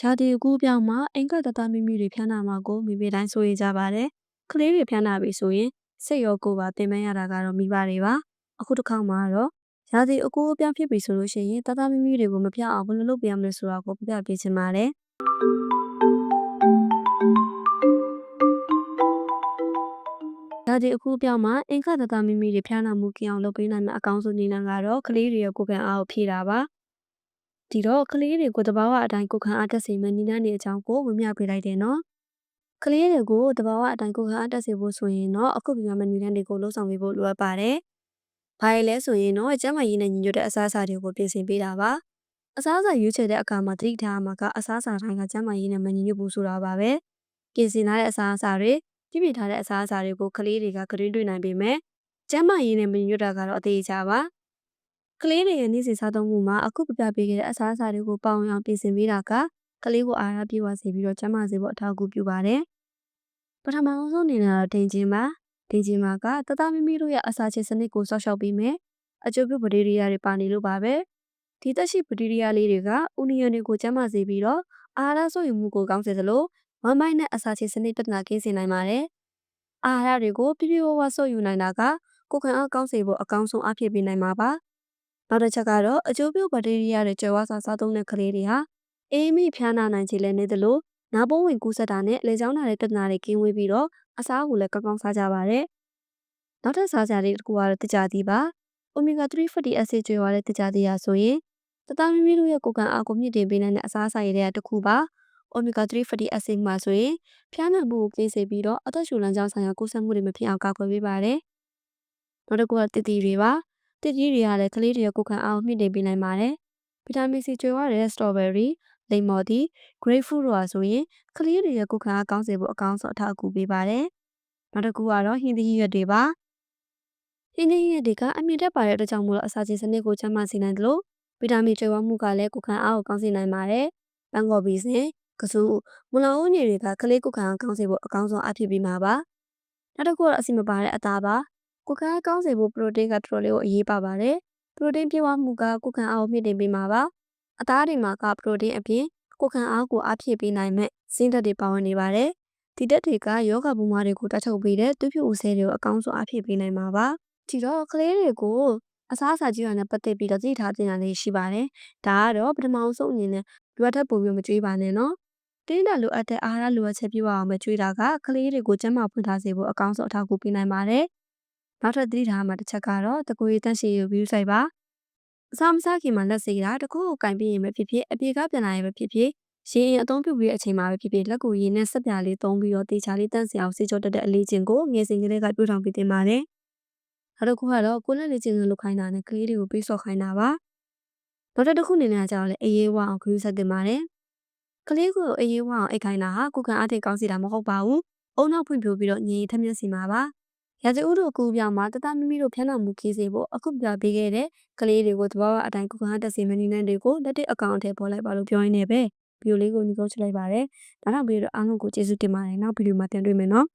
ရာသီအကူးအပြောင်းမှာအင်္ဂါတတမိမိတွေဖျားနာမှာကိုမိမိတိုင်းဆိုရကြပါတယ်။ကလေးတွေဖျားနာပြီဆိုရင်စိတ်ရောကိုယ်ပါတင်ပန်းရတာကတော့မိဘတွေပါ။အခုတစ်ခါမှာတော့ရာသီအကူးအပြောင်းဖြစ်ပြီဆိုလို့ရှိရင်တတမိမိတွေကိုမဖျားအောင်ဘယ်လိုလုပ်ပြရမလဲဆိုတာကိုပြပြပေးချင်ပါတယ်။ရာသီအကူးအပြောင်းမှာအင်္ဂါတတမိမိတွေဖျားနာမှုကင်းအောင်လုပ်ပေးနိုင်မယ့်အကောင်းဆုံးနည်းလမ်းကတော့ကလေးတွေရဲ့ကိုယ်ခံအားကိုဖြည့်တာပါ။ ဒီတော့ကလေးတွေကိုတဘာဝအတိုင်းကိုယ်ခံအားတက်စေမယ့်နည်းလမ်းတွေအကြောင်းကိုဝင်ပြပေးလိုက်တယ်နော်ကလေးတွေကိုတဘာဝအတိုင်းကိုယ်ခံအားတက်စေဖို့ဆိုရင်တော့အခုပြပြမယ့်နည်းလမ်းတွေကိုလှုပ်ဆောင်ပေးဖို့လိုအပ်ပါတယ်။ဘာလဲဆိုရင်တော့ကျန်းမာရေးနဲ့ညီညွတ်တဲ့အစားအစာတွေကိုပြင်ဆင်ပေးတာပါ။အစားအစာရွေးချယ်တဲ့အခါမှာသတိထားမှာကအစားအစာတိုင်းကကျန်းမာရေးနဲ့မညီညွတ်ဘူးဆိုတာပါပဲ။ပြင်ဆင်ထားတဲ့အစားအစာတွေပြည့်ပြည့်ထားတဲ့အစားအစာတွေကိုကလေးတွေကဂရင်းတွေ့နိုင်ပေမဲ့ကျန်းမာရေးနဲ့မညီညွတ်တာကတော့အသေးအချာပါ။ ကလေးတွေရဲ့နေ့စဉ်စားသုံးမှုမှာအခုပြပြပေးခဲ့တဲ့အစားအစာတွေကိုပေါင်းအောင်ပြင်ဆင်ပေးတာကကလေးကိုအားရပြေဝစေပြီးတော့ကျန်းမာစေဖို့အထောက်အကူပြုပါတယ်။ပထမဆုံးအနေနဲ့တော့ဒိန်ချင်းပါ။ဒိန်ချင်းပါကတသားမိမိတို့ရဲ့အစာချေစနစ်ကိုစောင့်ရှောက်ပေးမယ်။အကျိုးပြုပဒေရီယာတွေပါနေလို့ပါပဲ။ဒီသက်ရှိပဒေရီယာလေးတွေကဥနီယန်တွေကိုကျန်းမာစေပြီးတော့အာဟာရဆိုးယူမှုကိုကောင်းစေသလိုဝမ်းမိုင်းနဲ့အစာချေစနစ်ပြဿနာကင်းစေနိုင်ပါတယ်။အာဟာရတွေကိုပြပြဝဝဆိုးယူနိုင်တာကကိုယ်ခံအားကောင်းစေဖို့အကောင်းဆုံးအဖြစ်ပေးနိုင်မှာပါ။ နောက်တစ်ချက်ကတော့အကျိုးပြုဘက်တီးရီးယားတွေကြွယ်ဝစာစားသုံးတဲ့ကလေးတွေဟာအေးမိဖျားနာနိုင်ခြေလည်းနေသလိုနားပုံးဝင်ကူးစက်တာနဲ့လေကြောင်းနာတဲ့ပြဿနာတွေကင်းဝေးပြီးတော့အစားအကိုလည်းကောင်းကောင်းစားကြပါတယ်။နောက်ထပ်စားကြလေးတစ်ခုကတော့တကြသည်ပါ။ omega 3 fatty acid ကြွယ်ဝတဲ့တကြသည်ဟာဆိုရင်တသားမိမိတို့ရဲ့ကိုယ်ခံအားကိုမြင့်တင်ပေးနိုင်တဲ့အစားအစာရည်တွေကတစ်ခုပါ။ omega 3 fatty acid မှာဆိုရင်ဖျားနာမှုကိုကင်းစေပြီးတော့အသက်ရှူလမ်းကြောင်းဆိုင်ရာကူးစက်မှုတွေမဖြစ်အောင်ကာကွယ်ပေးပါတယ်။နောက်တစ်ခုကတည်တည်တွေပါ။ တစ်ကြီးတွေကလည်းကလေးတွေရဲ့ကိုယ်ခံအားကိုမြင့်တင်ပေးနိုင်ပါတယ်။ဗီတာမင်စီကျွေးဝတဲ့စတော်ဘယ်ရီ၊လိမ္မော်သီး၊ဂရိတ်ဖရုတို့ဟာဆိုရင်ကလေးတွေရဲ့ကိုယ်ခံအားကောင်းစေဖို့အကောင်းဆုံးအထောက်အကူပေးပါတယ်။နောက်တစ်ခုကတော့ဟင်းသီးရွက်တွေပါ။ဟင်းသီးရွက်တွေကအမြင့်တက်ပါတဲ့အတွက်ကြောင့်မို့လို့အစာချေစနစ်ကိုကျန်းမာစေနိုင်တယ်လို့ဗီတာမင်ကျွေးဝမှုကလည်းကိုယ်ခံအားကိုကောင်းစေနိုင်ပါတယ်။ပန်းကော်ပီစင်ကစုမလောင်ဦးညတွေကကလေးကိုယ်ခံအားကောင်းစေဖို့အကောင်းဆုံးအဖြစ်ပြီးမှာပါ။နောက်တစ်ခုကတော့အစီမပါတဲ့အသားပါ။ ကိုယ်ခံအားကောင်းစေဖို့ပရိုတင်းကတော်တော်လေးကိုအရေးပါပါတယ်။ပရိုတင်းပြည့်ဝမှုကကိုယ်ခံအားကိုမြင့်တင်ပေးမှာပါ။အသားတွေမှာကပရိုတင်းအပြင်ကိုယ်ခံအားကိုအားဖြည့်ပေးနိုင်မဲ့ဇင်းဓာတ်တွေပါဝင်နေပါတယ်။ဒီဓာတ်တွေကယောဂဘူမာတွေကိုတတ်ထုတ်ပေးတဲ့သွေးဖြူဦးဆဲတွေကိုအကောင်းဆုံးအားဖြည့်ပေးနိုင်မှာပါ။ဒီတော့ကလေးတွေကိုအစားအစာကြီးရနဲ့ပတ်သက်ပြီးတော့သိထားတင်တာလေးရှိပါတယ်။ဒါကတော့ပထမဆုံးအနေနဲ့လိုအပ်တဲ့ပုံမျိုးမကြွေးပါနဲ့နော်။တင်းတာလိုအပ်တဲ့အာဟာရလိုအပ်ချက်ပြည့်ဝအောင်ပဲကြွေးတာကကလေးတွေကိုကျန်းမာဖွင့်ထားစေဖို့အကောင်းဆုံးအထောက်အကူပေးနိုင်ပါတယ်။ နောက်ထပ်သတိထားမှာတစ်ချက်ကတော့တကူရီတန့်ရှည်ယူပြီးဆိုင်ပါအစာမစားခင်မှာလက်စေးတာတကူကိုကင်ပြီးရင်ပဲဖြစ်ဖြစ်အပြေကပြန်လာရင်ပဲဖြစ်ဖြစ်ရေအင်အသုံးပြုပြီးတဲ့အချိန်မှာပဲဖြစ်ဖြစ်လက်ကိုရေနဲ့ဆက်ပြားလေးသုံးပြီးတော့တေချာလေးတန့်စင်အောင်စေချောတက်တဲ့အလေးချင်းကိုငယ်စဉ်ကလေးကပြုထောင်ပေးတင်ပါတယ်နောက်တစ်ခုကတော့ကိုလက်လေးချင်းလုပ်ခိုင်းတာနဲ့ကလေးတွေကိုပေးစော့ခိုင်းတာပါနောက်တစ်ခုအနေနဲ့ကျတော့လေအေးအေးဝအောင်ခရူးဆက်တင်ပါတယ်ကလေးကိုအေးအေးဝအောင်အိတ်ခိုင်းတာဟာကိုကန်အားထိတ်ကောင်းစီတာမဟုတ်ပါဘူးအုံနောက်ဖွင့်ပြပြီးတော့ညင်ထမျက်စီမှာပါ ရာသီဥတုအကူအပြောင်းမှာတတမိမိတို့ဖျက်နှံမှုခီးစေဖို့အခုပြပေးခဲ့တဲ့ကလေးတွေကိုတဘာဝအတိုင်းကုကဟန်တက်စီမနီနန်းတွေကိုလက်တစ်အကောင့်ထဲပေါ်လိုက်ပါလို့ပြောရင်းနဲ့ပဲဗီဒီယိုလေးကိုညီကုန်းချလိုက်ပါတယ်။နောက်နောက်ဗီဒီယိုအားလုံးကိုကျေးဇူးတင်ပါတယ်။နောက်ဗီဒီယိုမှာပြန်တွေ့မယ်နော်။